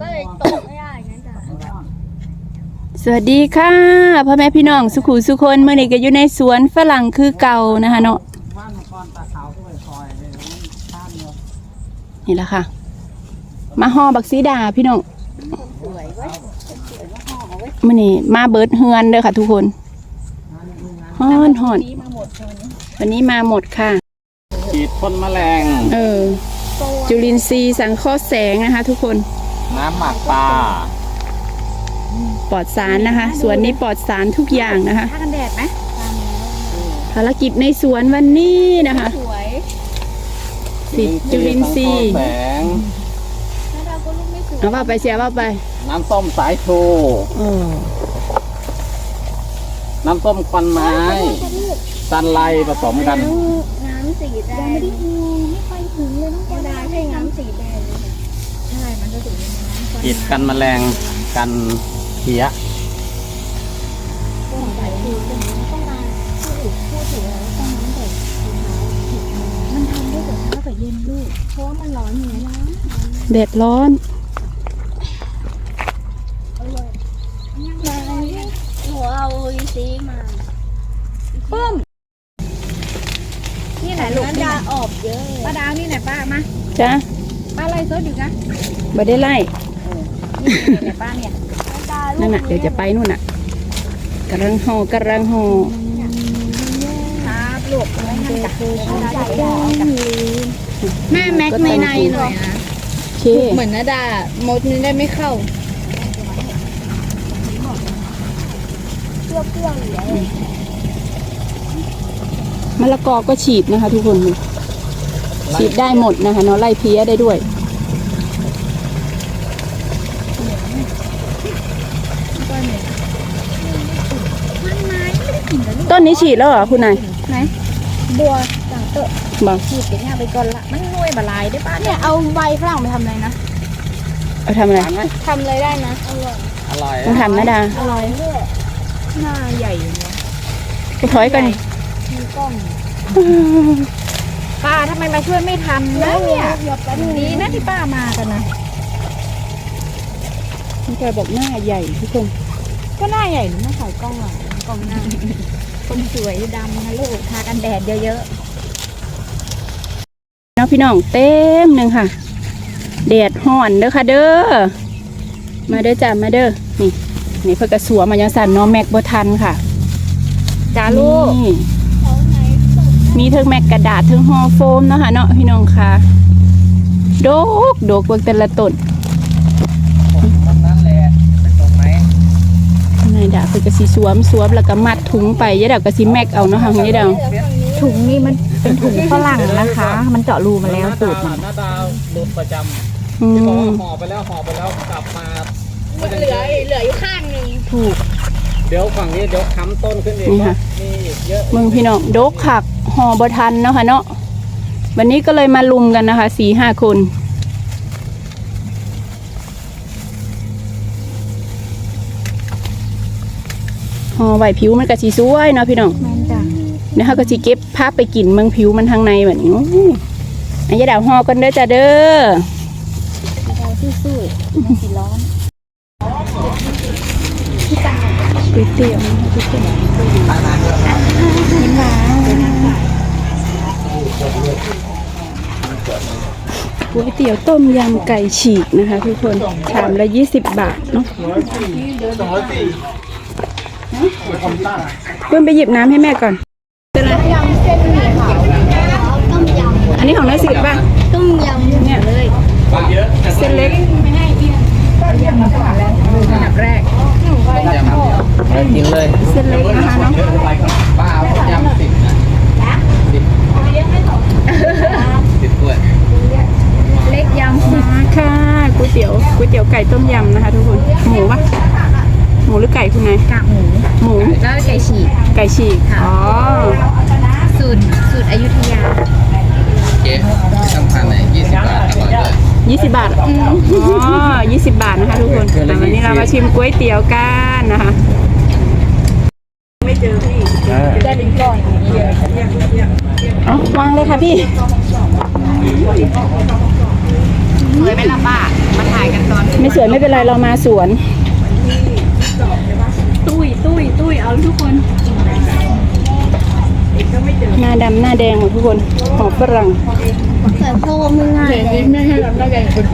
ก็เลยตกไม่ได้งั้นจ้ะสวัสดีค่ะพ่อแม่พี่น้องสุขุสุคนเมื่อนี้ก็อยู่ในสวนฝรั่งคือเก่านะคะเนาะนี่แหละค่ะ มาห่อบักซีดาพี่น้องมื่อนี้มาเบิดเฮือนเด้อค่ะ ทุกคนฮ้อนฮ้อนวันนี้มาหมดค่ะ ฉีดพ่นแมลง เออ จุลินทรีย์สังเคราะห์แสงนะคะ ทุกคน น้ำหมักปลาปลอดสารนะคะ สวนนี้ปลอดสารทุกอย่างนะคะ ถ้ากันแดดไหมภารกิจในสวนวันนี้นะคะ สวยสิจุลินทรีย์แสงแล้วเราก็ลูกไม่สวยเอาว่าไปเสียว่าไป น้ำส้มสายชูเออน้ำส้มควันไม้ซันไลผสมกัน น้ำสีแดงยังไม่ได้ดูไม่ค่อยถึงเลยน้องโกดาใช่น้ำสีแดงเลยค่ะ ใช่มันจะถึงในน้ำฉีดกันแมลงกันเพี้ยต้องใส่ดูต้องต้องมาพูดพูดถึงแล้วต้องน้ำใส่มันทำได้แต่เช้ากับเย็นลูกเพราะว่ามันร้อนอยู่นะแดดร้อนหนูเอาอีซีมาปึ้มนี่ไหนลูกน้ำนี่ยาไหนออกเยอะป้าดาวนี่ไหนป้ามาจ้ะป้าไล่สดอยู่นะบ่ได้ไล่นี่ไหนป้าเนี่ยนั่นน่ะเดี๋ยวจะไปนู่นน่ะกำลังห่อกำลังห่อครับลูกไม่งั้นจะใส่ได้แม่แม็กในในหน่อยนะโอเคเหมือนนาดามดนี่ได้ไม่เข้าเปรี้ยวๆอยู่เลยมะละกอก็ฉีดนะคะทุกคน ฉีดได้หมดนะคะเนาะไล่เพี้ยได้ด้วย ต้ นนี้ฉีดแล้วเหรอคุณนายไหนบัวจังเตอะบอกฉีดไปเนี่ยไปก่อนละมันนุ่ยบะลายได้ป้าเนี่ยเอาใบฝรั่งไปทำอะไรนะเอาทำอะไรทานไหมทำอะไรได้นะอร่อยอร่อยต้องทำนะดาอร่อยด้วยหน้าใหญ่อยู่เนี่ยไปถอยกันมีกล้องป้าทำไมมาช่วยไม่ทันนะเนี่ยเดี๋ยวแป๊บนึงดีนะที่ป้ามากันนะคุณจอยบอกหน้าใหญ่ทุกคนก็หน้าใหญ่หรือไม่ใส่กล้องหรอกกล้องหน้า คนสวยดำนะลูกทากันแดดเยอะน้องพี่น้องเต็มหนึ่งค่ะแดดห่อนเด้อค่ะเด้อมาเด้อจ้ามาเด้อนี่นี่เพื่อกระสัวมายังสั่นเน้องแม็กบ่ทันค่ะๆจ้าลูกนี่เขาไหนสุดมีเทิงแม็กกระดาษเทิงห่อโฟมเนาะค่ะเนาะพี่น้องค่ะ โดกโดกเบิ่งแต่ละต้น ตรงนั้นแหละเป็นตรงไหน นายดาเพิ่นก็สิสวมสวมแล้วก็มัดถุงไปยายดาวก็สิแม็กเอาเนาะค่ะยายดาวถุงนี่มันเป็นถุงฝรั่งนะคะ มันเจาะรูมาแล้วตูดมันน้าดาวดูดประจำที่บอกว่าห่อไปแล้วห่อไปแล้วกลับมาก็ยังเหลือเหลืออยู่ข้างหนึ่งถูก เดี๋ยวฝั่งนี้เดี๋ยวค้ำต้นขึ้นอีกนี่ค่ะมีเยอะมึงพี่น้องโดกขักห่อบ่ทันเนาะค่ะเนาะวันนี้ก็เลยมาลุมกันนะคะสี่ห้าคน ห่อไหวผิวมันก็สีสวยเนาะพี่น้องแม่นจ้ะเดี๋ยวเขาก็สิเก็บภาพไปกินเมืองผิวมันทางในแบบนี้โอ้ยอันยาดาวห่อกันเด้อจ้าเด้อเราสู้ๆมันสีร้อนก๋วยเตี๋ยวนะคะทุกคนก๋วยเตี๋ยวต้มยำไก่ฉีกนะคะทุกคนชามละยี่สิบบาทเนาะเพื่อ นไปหยิบน้ำให้แม่ก่อน เป็นไร อันนี้ของน้าสิบป่ะำต้มยำ เนี่ยเลยเส้นเล็ก อันดับแรก ไปกินเลย เส้นเล็กนะคะเนาะ ป้าเอาต้มยำสิบนะสิบสิบถ้วย เล็กยำ มาค่ะก๋วยเตี๋ยวก๋วยเตี๋ยวไก่ต้มยำนะคะ ทุกคนหมูปะหมูหรือไก่คุณนาย กากหมู หมู แล้วไก่ฉีก ไก่ฉีกอ๋อ สูตรสูตรอยุธยา เจ๊ต้องทานไหนยี่สิบบาทอร่อยเลย ยี่สิบบาทอ๋อยี่สิบบาทนะคะทุกคนแต่วันนี้เรามาชิมก๋วยเตี๋ยวกันนะคะ ไม่เจอพี่ได้เป็นก้อนเยอะอ๋อวางเลยค่ะพี่เคยไหม่ละป้ามาถ่ายกันตอนไม่สวยไม่เป็นไรเรามาสวน ตุ้ยตุ้ยตุ้ยเอาทุกคนหน้า ดำหน้าแดงหมดทุกคนหอมฝรั่งแต่โซ่ไม่ง่ายเลยไม่ให้เราได้ไงคน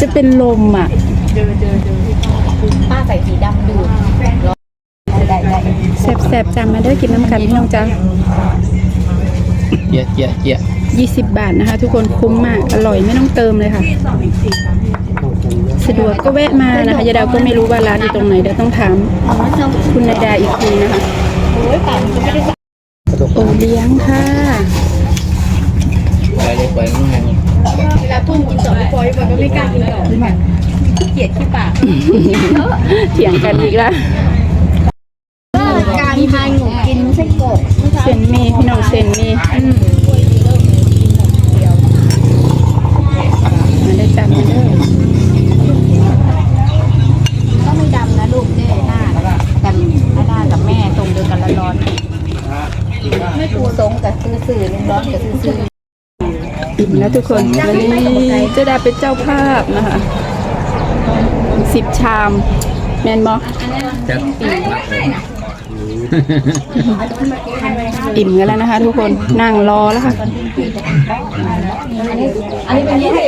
จะเป็นลมอะป้าใส่สีดำดูได้ได้แสบๆจำมาเด้อกินน้ำกันพี่น้องจ้าเกียเกียเกีย20บาทนะคะ ทุกคนคุ้มมาก อร่อยไม่ต้องเติมเลยค่ะ สะดวกก็แวะมานะคะยาดาวก็ไม่รู้ว่าร้านอยู่ตรงไหนเดี๋ยวต้องถามคุณนายดาอีกทีนะคะ โอ้ยป่านมันไม่ได้โอเลี้ยงค่ะไปเลยไปน้องแหงเวลาทุ่มกินสองปอยมันก็ไม่กล้ากินต่อมันขี้เกียจขี้ปากเถียงกันอีกแล้วการทานหนูกินไส้กรอกเซนมีพี่น้องเซนมี อิ่มแล้วทุกคนวันนี้เจะดาเป็นเจ้าภาพนะคะสิบชามแมนบอจัดปีอิ่มกันแล้วนะคะ ทุกคนนั่งรอแล้วค่ะอันนี้เป็นยี่ห้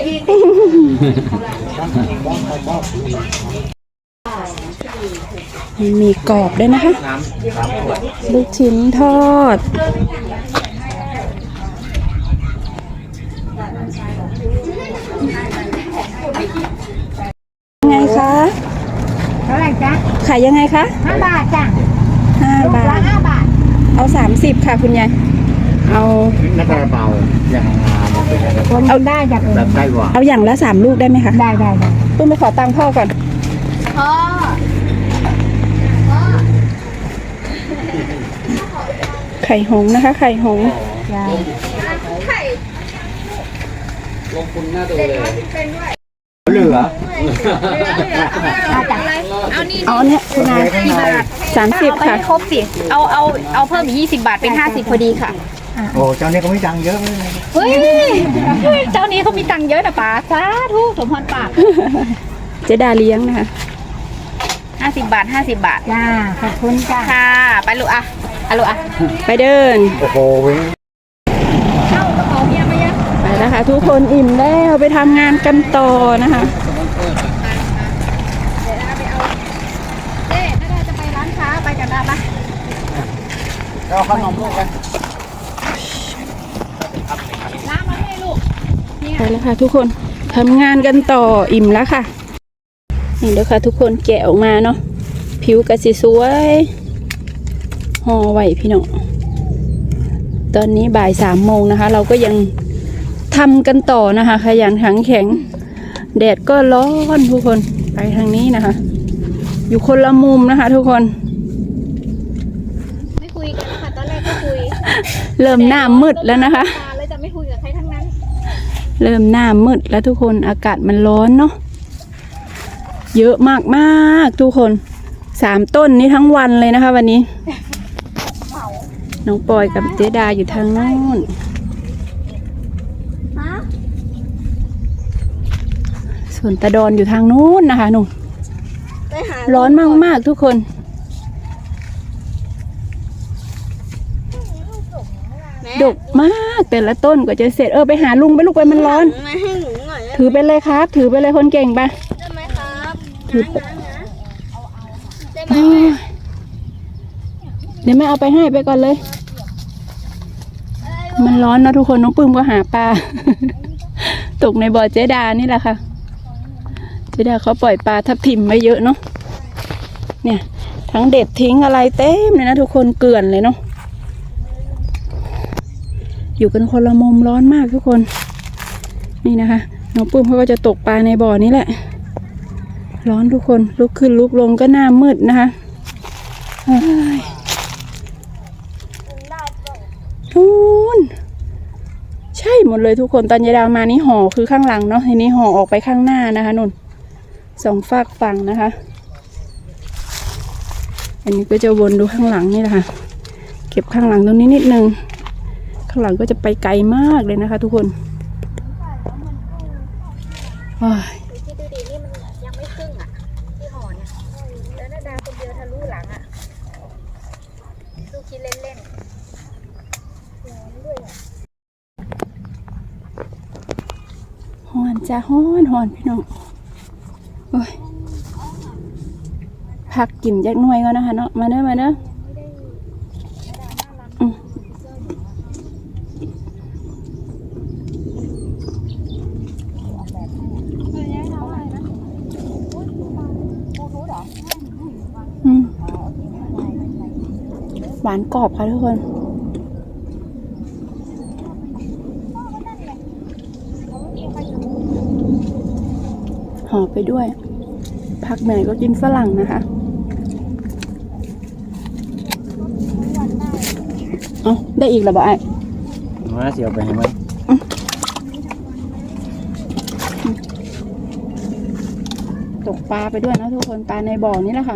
อมีกรอบด้วยนะคะ ลูกชิ้นทอด ยังไงคะ เท่าไหร่ จ๊ะขายยังไงคะห้าบาทจ้ะห้าบาละท ห้าบาทเอาสามสิบค่ะคุณยาย เอา นักระเบาอย่างงามเป็นอะไรคนทำได้จากเอแบงบไส้หวานเอาอย่างละสามลูกได้ไหมคะได้ได้ได้ปุ้มไปขอตังค์พ่อก่อน พ่อไข่หงส์นะคะ ไข่หงส์จ้ะลงทุนหน้าตัวเลยเหลือ เอาอันเนี้ยคุณนายสามสิบเอาไปค่ะให้ครบสิ เอาเอาเอาเพิ่มอีกยี่สิบบาทเป็นห้าสิบพอดีค่ะ โอ้เจ้านี่ก็ไม่ดังเยอะเลยเฮ้ย เจ้านี้เขามีตังค์เยอะนะป๋าสาธุสมพรปากเจดาเลี้ยงนะคะ ห้าสิบบาทห้าสิบบาท จ้าขอบคุณจ้าค่ะ ไปลูกอะอะลูกอะไปเดิน โอ้โหเว้ย เข้ากระเป๋าเมียมายัง ไปแล้วค่ะทุกคนอิ่มแล้วไปทำงานกันต่อนะคะ เจ๊น่าจะไปร้านค้าไปกันได้ปะ เอาขนมลูกไปน้ำมาให้ลูกไปแล้วค่ะทุกคนทำงานกันต่ออิ่มแล้วค่ะนี่เด้อค่ะทุกคนแกะออกมาเนาะผิวกระสีสวยห่อไหวพี่น้องตอนนี้บ่ายสามโมงนะคะ เราก็ยังทำกันต่อนะคะ ขยันขังแข็ง แดดก็ร้อนทุกคนไปทางนี้นะคะ อยู่คนละมุมนะคะ ทุกคน ไม่คุยกันค่ะ ตอนแรกก็คุย เริ่มหน้ามืดแล้วนะคะ มาเลยจะไม่คุยกับใครทั้งนั้น เริ่มหน้ามืดแล้วทุกคนอากาศมันร้อนเนาะเยอะมากมากๆทุกคนสามต้นนี้ทั้งวันเลยนะคะ วันนี้ น้องปอยกับเจดาอยู่ทางโน้นส่วนตาดอนอยู่ทางนู้นนะคะหนูนร้อนมากๆทุกคน ดกมากแต่ละต้นกว่าจะเสร็จเออไปหาลุงไปลูกไปมันร้อน มาให้หนูหน่อยถือไปเลยครับ ถือไปเลยคนเก่งไปได้ไหมครับถือไปได้ไหมโอ้ยเดี๋ยวแม่เอาไปให้ไปก่อนเลย มันร้อนเนอะทุกคนน้องปื้มก็หาปลา ตกในบ่อเจดานี่แหละค่ะ เจดาเขาปล่อยปลาทับทิมไว้เยอะเนาะเนี่ย ทั้งเด็ดทิ้งอะไรเต็มเลยนะทุกคนเกลื่อนเลยเนาะ อยู่กันคนละมุมร้อนมากทุกคน นี่นะคะน้องปื้มเขาก็จะตกปลาในบ่อนี้แหละ ร้อนทุกคนลุกขึ้นลุกลงก็หน้ามืดนะคะทูนใช่หมดเลยทุกคนตอนยายดาวมานี่ห่อคือข้างหลังเนาะทีนี้ห่อออกไปข้างหน้านะคะนุ่นสองฝากฝั่งนะคะ อันนี้ก็จะวนดูข้างหลังนี่แหละค่ะ เก็บข้างหลังตรงนี้นิดนึงางหลังก็จะไปไกลมากเลยนะคะ ทุกคนโอ้ยคิดดูดินี่มันยังไม่ครึ่งอะที่ห่อเนี่ยแล้วนาดาคนเดียวทะลุหลังอะลูกคิดเล่นหอนจ้าหอนหอนพี่น้องโอ้ยพักกินจักหน่วยก่อนนะคะเนาะมาเด้อมาเด้ออื หวานกรอบค่ะทุกคนห่อไปด้วย พักเหนื่อยก็กินฝรั่งนะคะเอาได้อีกแล้วบ่ไอ้มาเสียวไปให้มันตกปลาไปด้วยนะทุกคนปลาในบ่อนี่แหละค่ะ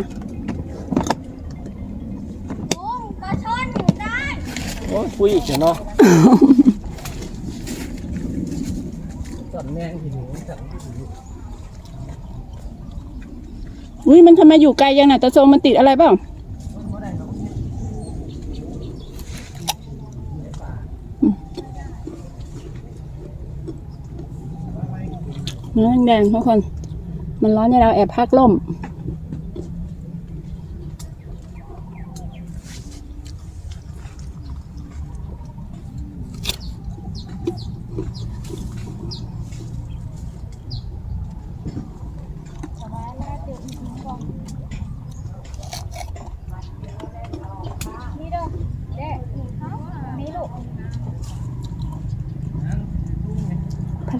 โอ้ยคุยอีกเนาะจับแมงทีนี้จับอุ้ยมันทำไมอยู่ไกลยังน่ะตะโซมันติดอะไรเปล่าเนื้อแดงทุกคน มันร้อนในเราแอบพักล่ม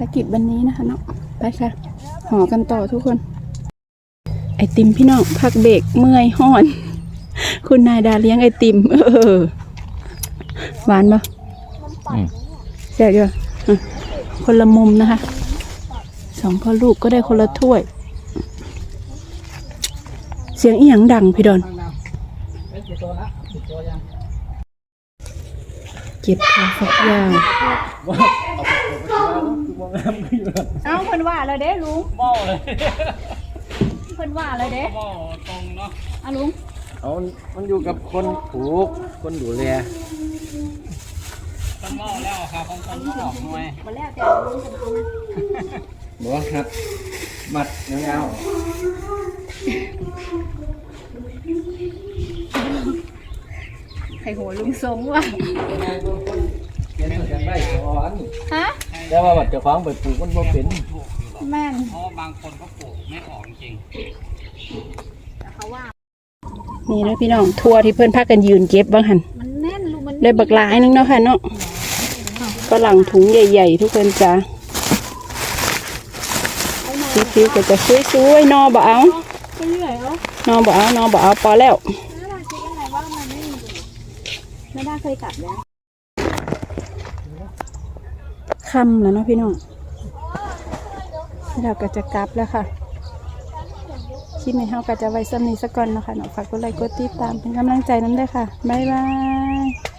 ารกิจวันนี้นะคะเนาะไปค่ะห่อกันต่อทุกคน ไอติมพี่น้องพักเบรกเมื่อยห้อน คุณนายดาเลี้ยงไอติม เออหวานปะแซ่บอยู่อะคนละมุมนะคะสองพ่อลูกก็ได้คนละถ้วย เสียงอีหยังดังพี่ดอนเก็บทา งฝักยาวๆเอ้าเพิ่นว่าแล้วเด้ลุงเมาเลยเพิ่นว่าแล้วเด้เมาตรงเนาะอะลุงเอามันอยู่กับคนปลูกคนดูแลคนเมาแล้วครับของคนออกหน่วยมาแล้วแต่ลุงจะเอามาบอกครับ มัดเงาไข่หัวลุงทรงว่ะเขียนมาจากไร่สอนฮะ แต่ว่าบัดเจ้าของไปปลูกมันบ่เป็นแม่นเพราะบางคนก็ปลูกไม่ออกจริงเขาว่านี่นะพี่น้องทัวร์ที่เพื่อนพากันยืนเก็บบ้างหันมันแน่นลุงมันได้บักหลายนึงเนาะค่ะเนาะฝรั่งถุงใหญ่ ๆ ทุกคนจ้าซิวๆก็จะสวยๆนอบ่เอาไปเรื่อยเอานอบ่เอานอบ่เอาพอแล้วน้าดาคิดอะไรว่ามันไม่มีน้าดาเคยกลับแล้ว คำแล้วเนาะพี่น้องเราก็จะกลับแล้วค่ะคลิปในเฮาก็จะไว้ซ้ำนี้สักก่อนเนาะคะเนาะฝากกดไลค์กดติดตามเป็นกำลังใจน้ำด้วยค่ะ บ๊ายบาย